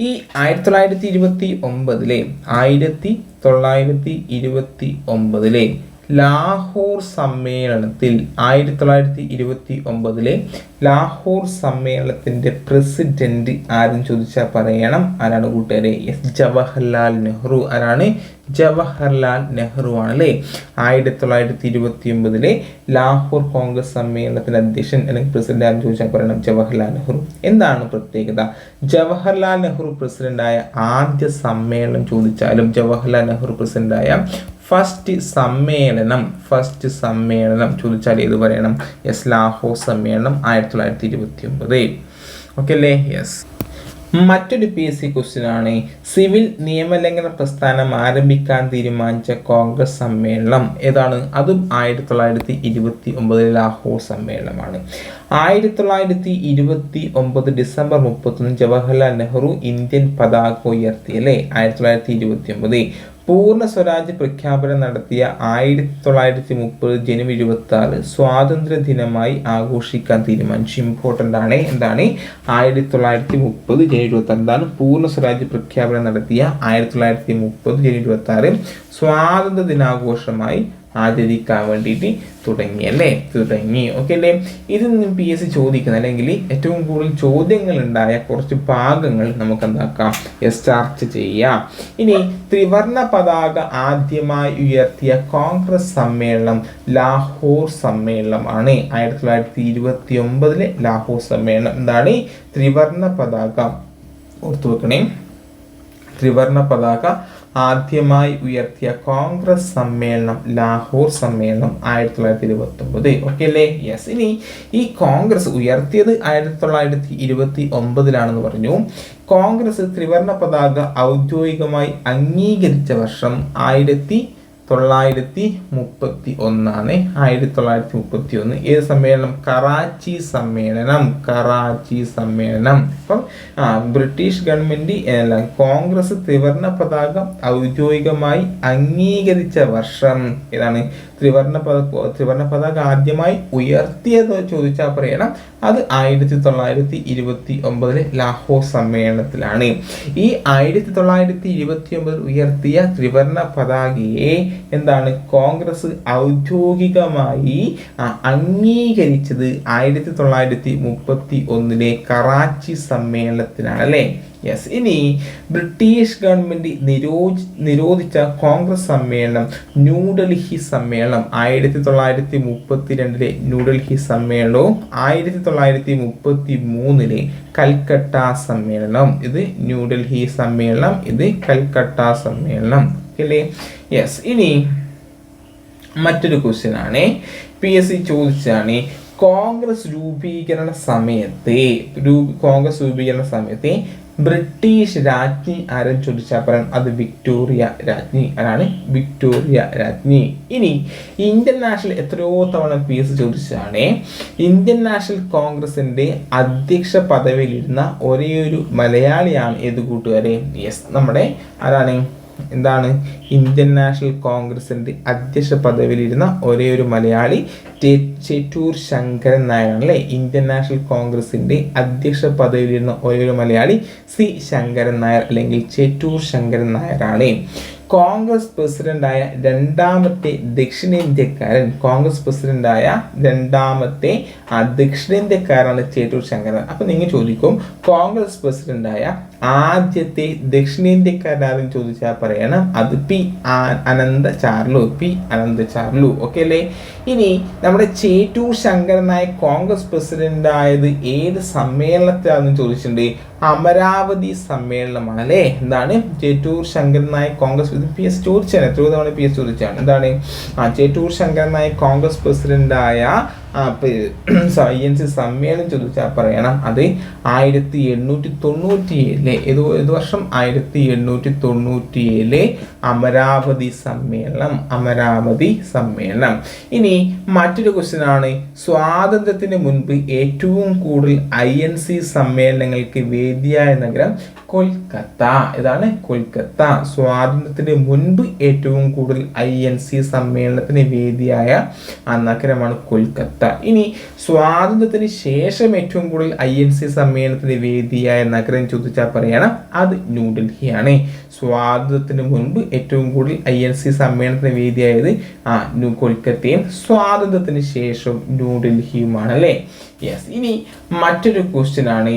ഈ ആയിരത്തി തൊള്ളായിരത്തി ഇരുപത്തി ഒമ്പതിലെ ആയിരത്തി തൊള്ളായിരത്തി ഇരുപത്തി ഒമ്പതിലെ ലാഹോർ സമ്മേളനത്തിൽ ആയിരത്തി തൊള്ളായിരത്തി ഇരുപത്തി ഒമ്പതിലെ ലാഹോർ സമ്മേളനത്തിന്റെ പ്രസിഡന്റ് ആരും ചോദിച്ചാൽ പറയണം. ആരാണ് കൂട്ടുകാരെ? എസ്. ജവഹർലാൽ നെഹ്റു. ആരാണ്? ജവഹർലാൽ നെഹ്റു ആണല്ലേ? ആയിരത്തി തൊള്ളായിരത്തി ഇരുപത്തി ഒമ്പതിലെ ലാഹോർ കോൺഗ്രസ് സമ്മേളനത്തിന്റെ അധ്യക്ഷൻ അല്ലെങ്കിൽ പ്രസിഡന്റ് ആരും ചോദിച്ചാൽ പറയണം. ജവഹർലാൽ നെഹ്റു. എന്താണ് പ്രത്യേകത? ജവഹർലാൽ നെഹ്റു പ്രസിഡന്റായ ആദ്യ സമ്മേളനം ചോദിച്ചാലും ജവഹർലാൽ നെഹ്റു പ്രസിഡന്റായ ഫസ്റ്റ് സമ്മേളനം ഫസ്റ്റ് സമ്മേളനം ചോദിച്ചാൽ ഏത് പറയണം? യെസ് ലാഹോ സമ്മേളനം ആയിരത്തി തൊള്ളായിരത്തി ഇരുപത്തി ഒമ്പത് ഓക്കെ അല്ലേ? യെസ് മറ്റൊരു പി എസ് സി ക്വസ്റ്റ്യൻ ആണ്. സിവിൽ നിയമലംഘന പ്രസ്ഥാനം ആരംഭിക്കാൻ തീരുമാനിച്ച കോൺഗ്രസ് സമ്മേളനം ഏതാണ്? അതും ആയിരത്തി തൊള്ളായിരത്തി ഇരുപത്തി ഒമ്പതിലെ ലാഹോർ സമ്മേളനമാണ്. ആയിരത്തി തൊള്ളായിരത്തി ഇരുപത്തി ഒമ്പത് ഡിസംബർ മുപ്പത്തൊന്ന് ജവഹർലാൽ നെഹ്റു ഇന്ത്യൻ പതാക ഉയർത്തി അല്ലേ ആയിരത്തി തൊള്ളായിരത്തി ഇരുപത്തി ഒമ്പത് പൂർണ സ്വരാജ് പ്രഖ്യാപനം നടത്തിയ ആയിരത്തി തൊള്ളായിരത്തി മുപ്പത് ജനുവരി ഇരുപത്തി ആറ് സ്വാതന്ത്ര്യ ദിനമായി ആഘോഷിക്കാൻ തീരുമാനിച്ചു. ഇമ്പോർട്ടന്റ് ആണ്. എന്താണ്? ആയിരത്തി തൊള്ളായിരത്തി മുപ്പത് ജനുവരി ഇരുപത്തി ആറ് എന്താണ് പൂർണ സ്വരാജ് പ്രഖ്യാപനം നടത്തിയ ആയിരത്തി തൊള്ളായിരത്തി മുപ്പത് ജനുവരി ഇരുപത്തി ആറ് സ്വാതന്ത്ര്യ ദിനാഘോഷമായി ആചരിക്കാൻ വേണ്ടിയിട്ട് തുടങ്ങി അല്ലേ? തുടങ്ങി ഓക്കെ അല്ലേ? നിന്ന് പി എസ് സി ചോദിക്കുന്ന അല്ലെങ്കിൽ ഏറ്റവും കൂടുതൽ ചോദ്യങ്ങൾ ഉണ്ടായ കുറച്ച് ഭാഗങ്ങൾ നമുക്ക് എന്താക്കാം? എസ് ചർച്ച ചെയ്യാം. ഇനി ത്രിവർണ പതാക ആദ്യമായി ഉയർത്തിയ കോൺഗ്രസ് സമ്മേളനം ലാഹോർ സമ്മേളനമാണ്. ആയിരത്തി തൊള്ളായിരത്തി ഇരുപത്തി ഒമ്പതിലെ ലാഹോർ സമ്മേളനം. എന്താണ്? ത്രിവർണ പതാക. ഓർത്തു വെക്കണേ. ത്രിവർണ പതാക ആദ്യമായി ഉയർത്തിയ കോൺഗ്രസ് സമ്മേളനം ലാഹോർ സമ്മേളനം ആയിരത്തി തൊള്ളായിരത്തി ഇരുപത്തി ഒമ്പത് ഓക്കെ അല്ലേ? യെസ് ഇനി ഈ കോൺഗ്രസ് ഉയർത്തിയത് ആയിരത്തി തൊള്ളായിരത്തി ഇരുപത്തി ഒമ്പതിലാണെന്ന് പറഞ്ഞു. കോൺഗ്രസ് ത്രിവർണ പതാക ഔദ്യോഗികമായി അംഗീകരിച്ച വർഷം ആയിരത്തി തൊള്ളായിരത്തി മുപ്പത്തി ഒന്നാണ് ആയിരത്തി തൊള്ളായിരത്തി മുപ്പത്തി ഒന്ന് ഏത് സമ്മേളനം? കറാച്ചി സമ്മേളനം. കറാച്ചി സമ്മേളനം. അപ്പം ആ ബ്രിട്ടീഷ് ഗവൺമെന്റ് കോൺഗ്രസ് ത്രിവർണ പതാക ഔദ്യോഗികമായി അംഗീകരിച്ച വർഷം. ഏതാണ്? ത്രിവർണ പത ത്രിവർണ പതാക ആദ്യമായി ഉയർത്തിയത് ചോദിച്ചാൽ പറയണം. അത് ആയിരത്തി തൊള്ളായിരത്തി ഇരുപത്തി ഒമ്പതിലെ ലാഹോർ സമ്മേളനത്തിലാണ്. ഈ ആയിരത്തി തൊള്ളായിരത്തി ഇരുപത്തി ഒമ്പതിൽ ഉയർത്തിയ ത്രിവർണ പതാകയെ എന്താണ്? കോൺഗ്രസ് ഔദ്യോഗികമായി അംഗീകരിച്ചത് ആയിരത്തി തൊള്ളായിരത്തി മുപ്പത്തി ഒന്നിലെ കറാച്ചി സമ്മേളനത്തിലാണ് അല്ലേ? യെസ് ഇനി ബ്രിട്ടീഷ് ഗവൺമെന്റ് നിരോധി നിരോധിച്ച കോൺഗ്രസ് സമ്മേളനം ന്യൂഡൽഹി സമ്മേളനം. ആയിരത്തി തൊള്ളായിരത്തി മുപ്പത്തി രണ്ടിലെ ന്യൂഡൽഹി സമ്മേളനവും ആയിരത്തി തൊള്ളായിരത്തി മുപ്പത്തി മൂന്നിലെ കൽക്കട്ട സമ്മേളനം. ഇത് ന്യൂഡൽഹി സമ്മേളനം ഇത് കൽക്കട്ട സമ്മേളനം. അല്ലേ യെസ് ഇനി മറ്റൊരു ക്വസ്റ്റ്യൻ ആണ്. പി എസ് സി ചോദിച്ചാണ് കോൺഗ്രസ് രൂപീകരണ സമയത്തെ കോൺഗ്രസ് രൂപീകരണ സമയത്തെ ബ്രിട്ടീഷ് രാജ്ഞി ആരും ചോദിച്ചാൽ പറയാം അത് വിക്ടോറിയ രാജ്ഞി ആരാണ്? വിക്ടോറിയ രാജ്ഞി. ഇനി ഇന്ത്യൻ നാഷണൽ എത്രയോ തവണ പി എസ് ചോദിച്ചതാണ്. ഇന്ത്യൻ നാഷണൽ കോൺഗ്രസിന്റെ അധ്യക്ഷ പദവിയിലിരുന്ന ഒരേ ഒരു മലയാളിയാണ് ഏത് കൂട്ടുകാരെ? യെസ്. നമ്മുടെ ആരാണ്? എന്താണ്? ഇന്ത്യൻ നാഷണൽ കോൺഗ്രസിന്റെ അധ്യക്ഷ പദവിയിലിരുന്ന ഒരേ ഒരു മലയാളി ചേറ്റൂർ ശങ്കരൻ നായരാണ് അല്ലേ ഇന്ത്യൻ നാഷണൽ കോൺഗ്രസിന്റെ അധ്യക്ഷ പദവിയിലിരുന്ന ഒരേ ഒരു മലയാളി സി ശങ്കരൻ നായർ അല്ലെങ്കിൽ ചേറ്റൂർ ശങ്കരൻ നായരാണ്. കോൺഗ്രസ് പ്രസിഡന്റായ രണ്ടാമത്തെ ദക്ഷിണേന്ത്യക്കാരൻ കോൺഗ്രസ് പ്രസിഡന്റായ രണ്ടാമത്തെ ആ ദക്ഷിണേന്ത്യക്കാരാണ് ചേറ്റൂർ ശങ്കരൻ. അപ്പോൾ നിങ്ങൾ ചോദിക്കും കോൺഗ്രസ് പ്രസിഡന്റായ ആദ്യത്തെ ദക്ഷിണേന്ത്യക്കാരാരും ചോദിച്ചാൽ പറയണം. അത് P Ananta Charlu P Ananta Charlu. Okay അല്ലേ? ഇനി നമ്മുടെ ചേറ്റൂർ ശങ്കരനായ കോൺഗ്രസ് പ്രസിഡന്റ് ആയത് ഏത് സമ്മേളനത്തിലാണെന്ന് ചോദിച്ചിട്ടുണ്ട്. അമരാവതി സമ്മേളനമാണ് അല്ലേ? എന്താണ്? Chettur Sankaran Nair Congress P S ചോദിച്ചാണ് എത്രയോ തവണ പി എസ് ചോദിച്ചാണ് എന്താണ്? ആ Chettur Sankaran Nair Congress president I N C സമ്മേളനം ചോദിച്ചാൽ പറയണം. അത് ആയിരത്തി എണ്ണൂറ്റി തൊണ്ണൂറ്റി ഏഴിലെ ഏത് ഏത് വർഷം? ആയിരത്തി എണ്ണൂറ്റി തൊണ്ണൂറ്റി ഏഴിലെ അമരാവതി സമ്മേളനം അമരാവതി സമ്മേളനം. ഇനി മറ്റൊരു ക്വസ്റ്റ്യൻ ആണ്. സ്വാതന്ത്ര്യത്തിന് മുൻപ് ഏറ്റവും കൂടുതൽ ഐ എൻ സി സമ്മേളനങ്ങൾക്ക് വേദിയായ നഗരം കൊൽക്കത്ത ഇതാണ് കൊൽക്കത്ത. സ്വാതന്ത്ര്യത്തിന് മുൻപ് ഏറ്റവും കൂടുതൽ ഐ എൻ സി സമ്മേളനത്തിന് വേദിയായ ആ നഗരമാണ് കൊൽക്കത്ത. ഇനി സ്വാതന്ത്ര്യത്തിന് ശേഷം ഏറ്റവും കൂടുതൽ ഐ എൻ സി സമ്മേളനത്തിന് വേദിയായ നഗരം ചോദിച്ചാൽ പറയണം അത് ന്യൂഡൽഹിയാണ്. സ്വാതന്ത്ര്യത്തിന് മുൻപ് ഏറ്റവും കൂടുതൽ ഐ എൻ സി സമ്മേളനത്തിന് വേദിയായത് ആ ന്യൂ കൊൽക്കത്തയും സ്വാതന്ത്ര്യത്തിന് ശേഷം ന്യൂഡൽഹിയുമാണ് അല്ലേ യെസ് ഇനി മറ്റൊരു ക്വസ്റ്റ്യൻ ആണ്.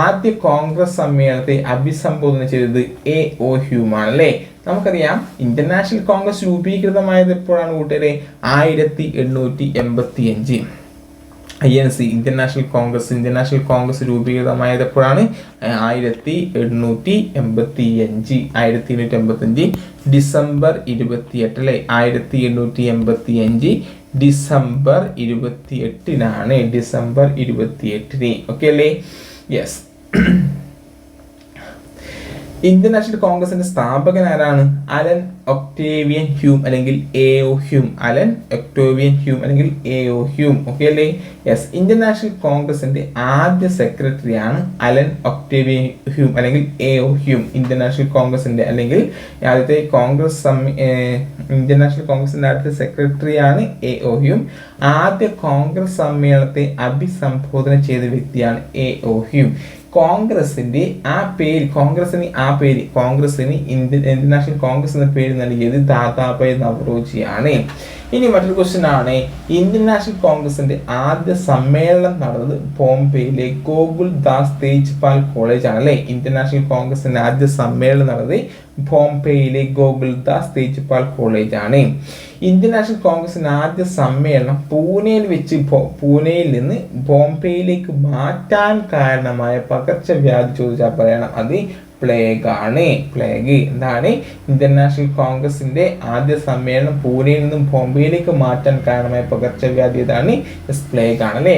ആദ്യ കോൺഗ്രസ് സമ്മേളനത്തെ അഭിസംബോധന ചെയ്തത് എ ഒ ഹ്യൂമാണ് അല്ലേ നമുക്കറിയാം ഇന്റർനാഷണൽ കോൺഗ്രസ് രൂപീകൃതമായത് എപ്പോഴാണ് കൂട്ടുകാരെ ആയിരത്തി എണ്ണൂറ്റി എൺപത്തി അഞ്ച് I N C Indian National Congress International National Congress രൂപീകൃതമായത് എപ്പോഴാണ്? ആയിരത്തി എണ്ണൂറ്റി എൺപത്തി അഞ്ച് ആയിരത്തി എണ്ണൂറ്റി എൺപത്തി അഞ്ച് ഡിസംബർ ഇരുപത്തി എട്ട് അല്ലെ ആയിരത്തി എണ്ണൂറ്റി എൺപത്തി അഞ്ച് ഡിസംബർ ഇരുപത്തി എട്ടിനാണ് ഡിസംബർ ഇരുപത്തി എട്ടിന് ഓക്കെ അല്ലേ? യെസ് ഇന്ത്യൻ നാഷണൽ കോൺഗ്രസിന്റെ സ്ഥാപകൻ ആരാണ്? അലൻ ഒക്ടേവിയൻ ഹ്യൂം അല്ലെങ്കിൽ A O Hume. Allan Octavian Hume അല്ലെങ്കിൽ എ ഒ ഹ്യൂം. ഓക്കെ അല്ലേ? യെസ് ഇന്ത്യൻ നാഷണൽ കോൺഗ്രസിന്റെ ആദ്യ സെക്രട്ടറിയാണ് അലൻ ഒക്ടേവിയൻ ഹ്യൂം അല്ലെങ്കിൽ A O Hume. Indian National കോൺഗ്രസിന്റെ അല്ലെങ്കിൽ ആദ്യത്തെ കോൺഗ്രസ് ഇന്ത്യൻ നാഷണൽ കോൺഗ്രസിന്റെ ആദ്യത്തെ സെക്രട്ടറിയാണ് എ ഒ ഹ്യൂം. ആദ്യ കോൺഗ്രസ് സമ്മേളനത്തെ അഭിസംബോധന ചെയ്ത വ്യക്തിയാണ് എ ഒ ഹ്യൂം. കോൺഗ്രസിന്റെ ആ പേര് കോൺഗ്രസിന് ആ പേര് കോൺഗ്രസിന് ഇന്ത്യൻ ഇന്റർനാഷണൽ കോൺഗ്രസ് എന്ന പേര് നൽകിയത് ദാദാബായ് നവറോജിയാണ്. ഇനി മറ്റൊരു ക്വസ്റ്റ്യൻ ആണ്. ഇന്ത്യൻ നാഷണൽ കോൺഗ്രസിന്റെ ആദ്യ സമ്മേളനം നടന്നത് ബോംബെയിലെ ഗോകുൽ ദാസ് തേജ്പാൽ കോളേജ് ആണ് അല്ലെ? ഇന്ത്യൻ നാഷണൽ കോൺഗ്രസിന്റെ ആദ്യ സമ്മേളനം നടന്നത് ബോംബെയിലെ ഗോകുൽ ദാസ് തേജ്പാൽ കോളേജ് ആണ്. ഇന്ത്യൻ നാഷണൽ കോൺഗ്രസിന്റെ ആദ്യ സമ്മേളനം പൂനെയിൽ വെച്ച് പൂനെയിൽ നിന്ന് ബോംബെയിലേക്ക് മാറ്റാൻ കാരണമായ പകർച്ചവ്യാധി ചോദിച്ചാൽ പറയണം. അത് പ്ലേഗ് ആണ്. പ്ലേഗ് എന്താണ്? ഇന്റർനാഷണൽ നാഷണൽ കോൺഗ്രസിന്റെ ആദ്യ സമ്മേളനം പൂനെയിൽ നിന്നും ബോംബെയിലേക്ക് മാറ്റാൻ കാരണമായ പകർച്ചവ്യാധി ഇതാണ് പ്ലേഗ് ആണ് അല്ലേ?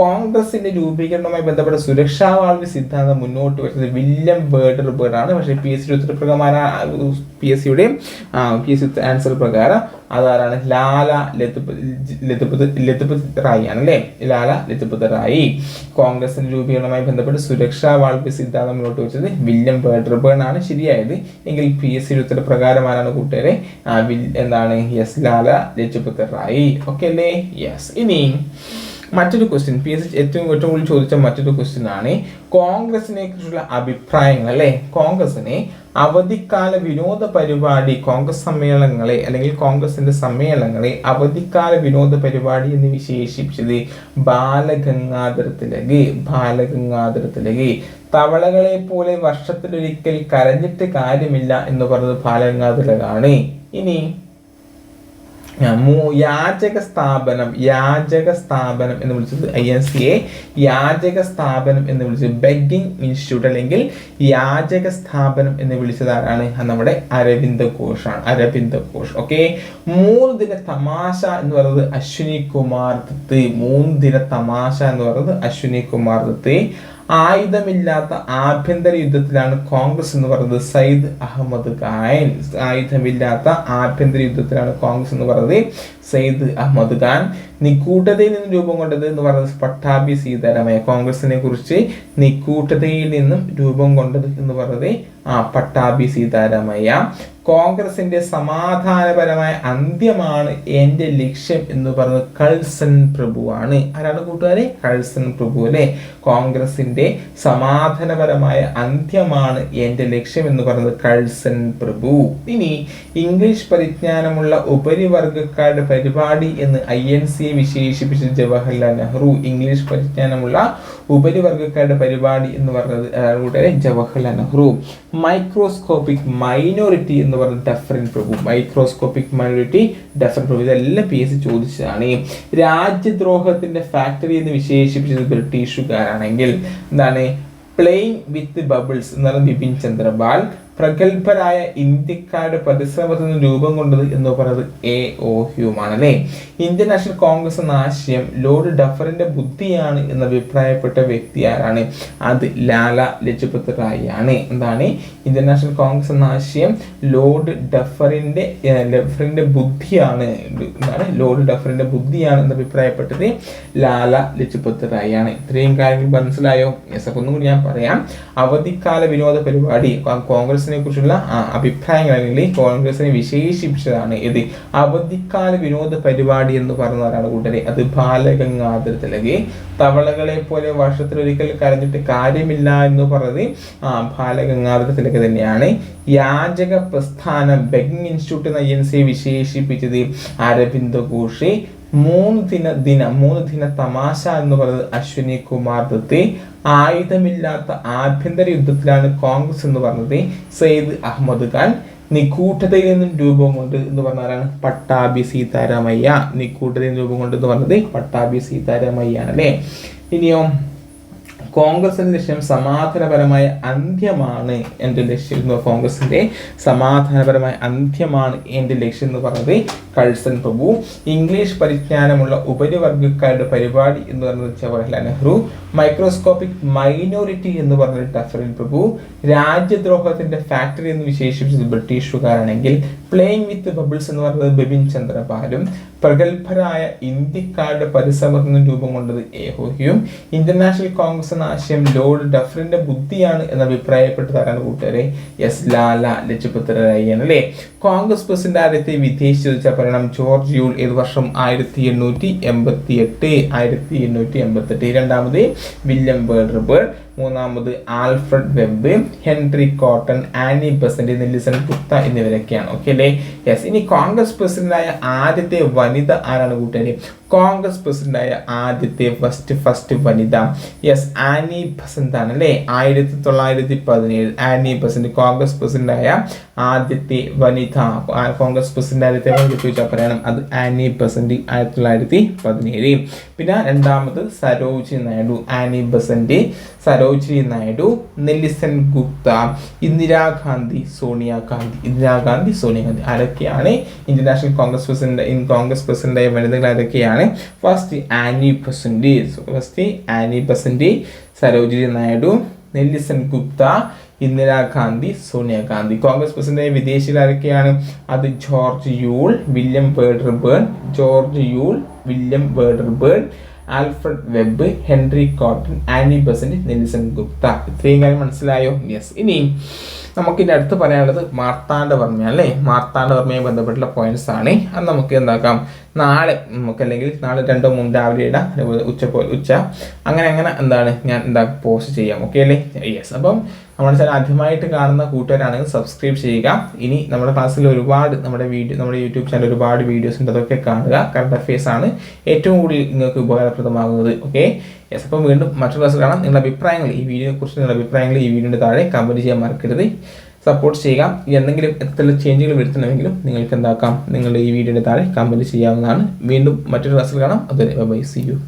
കോൺഗ്രസിന്റെ രൂപീകരണവുമായി ബന്ധപ്പെട്ട സുരക്ഷാ വാൾവ് സിദ്ധാന്തം മുന്നോട്ട് വെച്ചത് വില്യം ബേർഡർ ബേർഡ് ആണ് പക്ഷേ പി എസ് സി ഉത്തരപ്രകാരം പി എസ് സിയുടെ പി എസ് സി ആൻസർ പ്രകാരം അതാരാണ്? ലാല ലതുപതി റായി ആണല്ലേ? ലാല ലതുപതി റായി. കോൺഗ്രസിന്റെ രൂപീകരണവുമായി ബന്ധപ്പെട്ട് സുരക്ഷാ വാൾപ്പ് സിദ്ധാന്തം മുന്നോട്ട് വെച്ചത് വില്യം ബേർഡർബേൺ ആണ്. ശരിയായത്. എങ്കിൽ പി. എസ്. സി. ഉത്തരപ്രകാരം ആരാണ് കൂട്ടുകാരെ? എന്താണ്? യെസ് ലാല ലജപതി റായി. ഓക്കെ അല്ലേ? യെസ്. ഇനി മറ്റൊരു ക്വസ്റ്റ്യൻ പി എസ് ഏറ്റവും ഏറ്റവും കൂടുതൽ ചോദിച്ച മറ്റൊരു ക്വസ്റ്റ്യൻ ആണ്. കോൺഗ്രസിനെ കുറിച്ചുള്ള അഭിപ്രായങ്ങൾ അല്ലെ? കോൺഗ്രസിനെ അവധിക്കാല വിനോദ പരിപാടി കോൺഗ്രസ് സമ്മേളനങ്ങളെ അല്ലെങ്കിൽ കോൺഗ്രസിന്റെ സമ്മേളനങ്ങളെ അവധിക്കാല വിനോദ പരിപാടി എന്ന് വിശേഷിപ്പിച്ചത് ബാലഗംഗാധര തിലക് ബാലഗംഗാധര തിലക് തവളകളെ പോലെ വർഷത്തിലൊരിക്കൽ കരഞ്ഞിട്ട് കാര്യമില്ല എന്ന് പറഞ്ഞത് ബാലഗംഗാധര ഇനി യാചക സ്ഥാപനം യാചക സ്ഥാപനം എന്ന് വിളിച്ചത് ഐ എൻ സി എ യാചക സ്ഥാപനം എന്ന് വിളിച്ചത് ബെഗിങ് ഇൻസ്റ്റിറ്റ്യൂട്ട് അല്ലെങ്കിൽ യാചക സ്ഥാപനം എന്ന് വിളിച്ചത് ആരാണ്? നമ്മുടെ അരവിന്ദ ഘോഷാണ് അരവിന്ദ ഘോഷ്. ഓക്കെ മൂന്ന് ദിന തമാശ എന്ന് പറയുന്നത് അശ്വിനി കുമാർ ദത്ത്. മൂന്ന് ദിന തമാശ എന്ന് പറയുന്നത് അശ്വിനി കുമാർ ദത്ത്. ആയുധമില്ലാത്ത ആഭ്യന്തര യുദ്ധത്തിലാണ് കോൺഗ്രസ് എന്ന് പറയുന്നത് സയ്യിദ് അഹമ്മദ് ഖാൻ. ആയുധമില്ലാത്ത ആഭ്യന്തര യുദ്ധത്തിലാണ് കോൺഗ്രസ് എന്ന് പറയുന്നത് സയ്യിദ് അഹമ്മദ് ഖാൻ. നിക്കൂട്ടതയിൽ നിന്നും രൂപം കൊണ്ടത് എന്ന് പറയുന്നത് പട്ടാഭി സീതാരാമയ്യ കോൺഗ്രസിനെ കുറിച്ച് നിക്കൂട്ടതയിൽ നിന്നും രൂപം കൊണ്ടത് എന്ന് പറയുന്നത് ആ പട്ടാഭി സീതാരാമയ്യ. കോൺഗ്രസിന്റെ സമാധാനപരമായ അന്ത്യമാണ് എന്റെ ലക്ഷ്യം എന്ന് പറഞ്ഞത് കൾസൻ പ്രഭുവാണ്. ആരാണ് കൂട്ടുകാരെ? കൾസൻ പ്രഭു അല്ലെ? കോൺഗ്രസിന്റെ സമാധാനപരമായ അന്ത്യമാണ് എന്റെ ലക്ഷ്യം എന്ന് പറഞ്ഞത് കൾസൻ പ്രഭു. ഇനി ഇംഗ്ലീഷ് പരിജ്ഞാനമുള്ള ഉപരിവർഗക്കാരുടെ പരിപാടി എന്ന് ഐ എൻ സിയെ വിശേഷിപ്പിച്ച ജവഹർലാൽ നെഹ്റു ഇംഗ്ലീഷ് പരിജ്ഞാനമുള്ള ഉപരിവർഗക്കാരുടെ പരിപാടി എന്ന് പറഞ്ഞത് കൂട്ടുകാരെ ജവഹർലാൽ നെഹ്റു. മൈക്രോസ്കോപ്പിക് മൈനോറിറ്റി എന്ന് പറഞ്ഞ ഡെഫറിൻ പ്രഭു മൈക്രോസ്കോപ്പിക് മൈനോറിറ്റി ഡെഫറിൻ പ്രഭു ഇതെല്ലാം പി എസ് ചോദിച്ചതാണ്. രാജ്യദ്രോഹത്തിന്റെ ഫാക്ടറി എന്ന് വിശേഷിപ്പിച്ചത് ബ്രിട്ടീഷുകാരാണെങ്കിൽ. എന്താണ്? പ്ലെയിങ് വിത്ത് ബബിൾസ് എന്ന് പറയുന്നത് ബിപിൻ ചന്ദ്രപാൽ. പ്രഗത്ഭരായ ഇന്ത്യക്കാരുടെ പരിശ്രമത്തിൽ രൂപം കൊണ്ടത് എന്ന് പറയുന്നത് എ ഒ ഹ്യൂമാണ് അല്ലേ ഇന്ത്യൻ നാഷണൽ കോൺഗ്രസ് എന്ന ആശയം ലോർഡ് ഡഫറിന്റെ ബുദ്ധിയാണ് എന്ന് അഭിപ്രായപ്പെട്ട വ്യക്തി ആരാണ്? അത് ലാല ലജപത് റായി ആണ്. എന്താണ്? ഇന്ത്യൻ നാഷണൽ കോൺഗ്രസ് എന്ന ആശയം ലോർഡ് ഡഫറിന്റെ ഡഫറിന്റെ ബുദ്ധിയാണ്. എന്താണ്? ലോർഡ് ഡഫറിന്റെ ബുദ്ധിയാണ് എന്ന് അഭിപ്രായപ്പെട്ടത് ലാല ലജപത് റായി ആണ്. ഇത്രയും കാര്യങ്ങൾ മനസ്സിലായോ? എസ് എഫ് ഒന്നും കൂടി ഞാൻ പറയാം. അവധിക്കാല വിനോദ പരിപാടി കോ- കോൺഗ്രസിനെ കുറിച്ചുള്ള അഭിപ്രായങ്ങൾ അല്ലെങ്കിൽ കോൺഗ്രസിനെ വിശേഷിപ്പിച്ചതാണ്. ഇത് അവധിക്കാല വിനോദ പരിപാടി എന്ന് പറയുന്നവരാണ് കൂട്ടരെ. അത് ബാലഗംഗാധര തിലകെ തവളകളെ പോലെ വർഷത്തിലൊരിക്കൽ കരഞ്ഞിട്ട് കാര്യമില്ല എന്ന് പറഞ്ഞത് ആ ബാലഗംഗാധര തിലക തന്നെയാണ്. യാചക പ്രസ്ഥാനം ബെഗ് ഇൻസ്റ്റിറ്റ്യൂട്ട് എന്ന ഏജൻസിയെ വിശേഷിപ്പിച്ചത് അരവിന്ദ് ഘോഷ്. മൂന്ന് ദിന ദിന മൂന്ന് ദിന തമാശ എന്ന് പറയുന്നത് അശ്വിനി കുമാർ ദത്തെ. ആയുധമില്ലാത്ത ആഭ്യന്തര യുദ്ധത്തിലാണ് കോൺഗ്രസ് എന്ന് പറഞ്ഞത് സെയ്ദ് അഹമ്മദ് ഖാൻ. നിഗൂഢതയിൽ നിന്നും രൂപം കൊണ്ട് എന്ന് പറഞ്ഞാലാണ് പട്ടാഭി സീതാരാമയ്യ. നിന്നും രൂപം കൊണ്ട് എന്ന് പറഞ്ഞത് പട്ടാഭി സീതാരാമയ്യ ആണ് അല്ലേ ഇനിയോ കോൺഗ്രസിന്റെ ലക്ഷ്യം സമാധാനപരമായ അന്ത്യമാണ് എന്റെ ലക്ഷ്യം എന്ന് കോൺഗ്രസിന്റെ സമാധാനപരമായ അന്ത്യമാണ് എന്റെ ലക്ഷ്യം എന്ന് പറഞ്ഞത് കഴ്സൺ പ്രഭു. ഇംഗ്ലീഷ് പരിജ്ഞാനമുള്ള ഉപരിവർഗക്കാരുടെ പരിപാടി എന്ന് പറഞ്ഞത് ജവഹർലാൽ നെഹ്റു മൈക്രോസ്കോപ്പിക് മൈനോറിറ്റി എന്ന് പറഞ്ഞത് ടഫറിൻ പ്രഭു രാജ്യദ്രോഹത്തിന്റെ ഫാക്ടറി എന്ന് വിശേഷിപ്പിച്ചത് ബ്രിട്ടീഷുകാരാണെങ്കിൽ പ്ലേയിങ് വിത്ത് ബബിൾസ് എന്ന് പറഞ്ഞത് ബിപിൻ ചന്ദ്രപാലും പ്രഗത്ഭരായ ഇന്ത്യക്കാരുടെ പരിശ്രമത്തിൽ നിന്ന് രൂപം കൊണ്ടത് ഏഹോഹിയും ഇന്റർനാഷണൽ കോൺഗ്രസ് എന്ന ആശയം ലോർഡ് ഡഫറിന്റെ ബുദ്ധിയാണ് എന്ന് അഭിപ്രായപ്പെട്ടതാണ് കൂട്ടുകാരെ? എസ് ലാല ലജപത് റായിയാണ് അല്ലേ കോൺഗ്രസ് പ്രസിഡന്റ് ആദ്യത്തെ വിദേശ ചോദിച്ചാൽ പറയണം ജോർജ് യൂൾ ഏത് വർഷം? ആയിരത്തി എണ്ണൂറ്റി എൺപത്തി എട്ട് ആയിരത്തി എണ്ണൂറ്റി എൺപത്തി എട്ട് രണ്ടാമത് വില്യം ബേർഡർബേർഡ് മൂന്നാമത് Alfred web Henry cotton Annie Besant നെല്ലിസൺ Gupta എന്നിവരൊക്കെയാണ്. Okay അല്ലേ? യെസ് ഇനി കോൺഗ്രസ് പ്രസിഡന്റായ ആദ്യത്തെ വനിത ആരാണ് കൂട്ടുകാരി? കോൺഗ്രസ് പ്രസിഡന്റായ ആദ്യത്തെ ഫസ്റ്റ് ഫസ്റ്റ് വനിത. യെസ് ആനി ബസന്ത് ആണ് അല്ലേ ആയിരത്തി തൊള്ളായിരത്തി പതിനേഴ് ആനി ബസന്റ് കോൺഗ്രസ് പ്രസിഡന്റായ ആദ്യത്തെ വനിത. കോൺഗ്രസ് പ്രസിഡന്റ് ആദ്യത്തെ വനിത ചോദിച്ചാൽ പറയണം. അത് ആനി ബസന്റ് ആയിരത്തി തൊള്ളായിരത്തി പതിനേഴ് പിന്നെ രണ്ടാമത് സരോജി നായിഡു ആനി ബസന്റ് സരോജിനി നായിഡു നെല്ലിസൻ ഗുപ്ത ഇന്ദിരാഗാന്ധി സോണിയാഗാന്ധി ഇന്ദിരാഗാന്ധി സോണിയാഗാന്ധി ആരൊക്കെയാണ്? Indian National Congress president in Congress പ്രസിഡന്റായ വനിതകൾ ആരൊക്കെയാണ്? First Annie Besant first Annie Besant Sarojini Naidu നെല്ലിസൻ Gupta Indira Gandhi Sonia Gandhi Congress പ്രസിഡന്റായ വിദേശികൾ ആരൊക്കെയാണ്? അത് George Yule William വേർഡർബേൺ George Yule William വേർഡർബേൺ Alfred web Henry cotton Annie Besant Nelson Gupta. ഇത്രയും കാര്യം മനസ്സിലായോ? യെസ് ഇനി നമുക്കിന്റെ അടുത്ത് പറയാനുള്ളത് മാർത്താണ്ഡവർമ്മ അല്ലേ? മാർത്താണ്ഡവർമ്മയെ ബന്ധപ്പെട്ടുള്ള പോയിന്റ്സ് ആണ്. അത് നമുക്ക് എന്താക്കാം? നാളെ നമുക്ക് അല്ലെങ്കിൽ നാളെ രണ്ടോ മൂന്ന് രാവിലെ ഇടാം. ഉച്ച ഉച്ച. അങ്ങനെ അങ്ങനെ എന്താണ് ഞാൻ എന്താ പോസ്റ്റ് ചെയ്യാം. ഓക്കെ അല്ലേ? യെസ് അപ്പം നമ്മുടെ ചാനൽ ആദ്യമായിട്ട് കാണുന്ന കൂട്ടുകാരാണെങ്കിൽ സബ്സ്ക്രൈബ് ചെയ്യുക. ഇനി നമ്മുടെ ക്ലാസ്സിൽ ഒരുപാട് നമ്മുടെ വീഡിയോ നമ്മുടെ യൂട്യൂബ് ചാനൽ ഒരുപാട് വീഡിയോസ് ഉണ്ട്. അതൊക്കെ കാണുക. കറണ്ട് അഫയേഴ്സ് ആണ് ഏറ്റവും കൂടുതൽ നിങ്ങൾക്ക് ഉപകാരപ്രദമാകുന്നത്. ഓക്കെ യെസ് അപ്പം വീണ്ടും മറ്റൊരു ക്ലാസ് കാണാം. നിങ്ങളുടെ അഭിപ്രായങ്ങൾ ഈ വീഡിയോയെ കുറിച്ച് നിങ്ങളുടെ അഭിപ്രായങ്ങൾ ഈ വീഡിയോയുടെ താഴെ കമന്റ് ചെയ്യാൻ മറക്കരുത്. സപ്പോർട്ട് ചെയ്യുക. എന്തെങ്കിലും എത്ര ചേഞ്ചുകൾ വരുത്തണമെങ്കിലും നിങ്ങൾക്ക് എന്താക്കാം? നിങ്ങളുടെ ഈ വീഡിയോയുടെ താഴെ കമന്റ് ചെയ്യാവുന്നതാണ്. വീണ്ടും മറ്റൊരു ക്ലാസ്സിൽ കാണാം. അതുവരെ ബൈ സി യു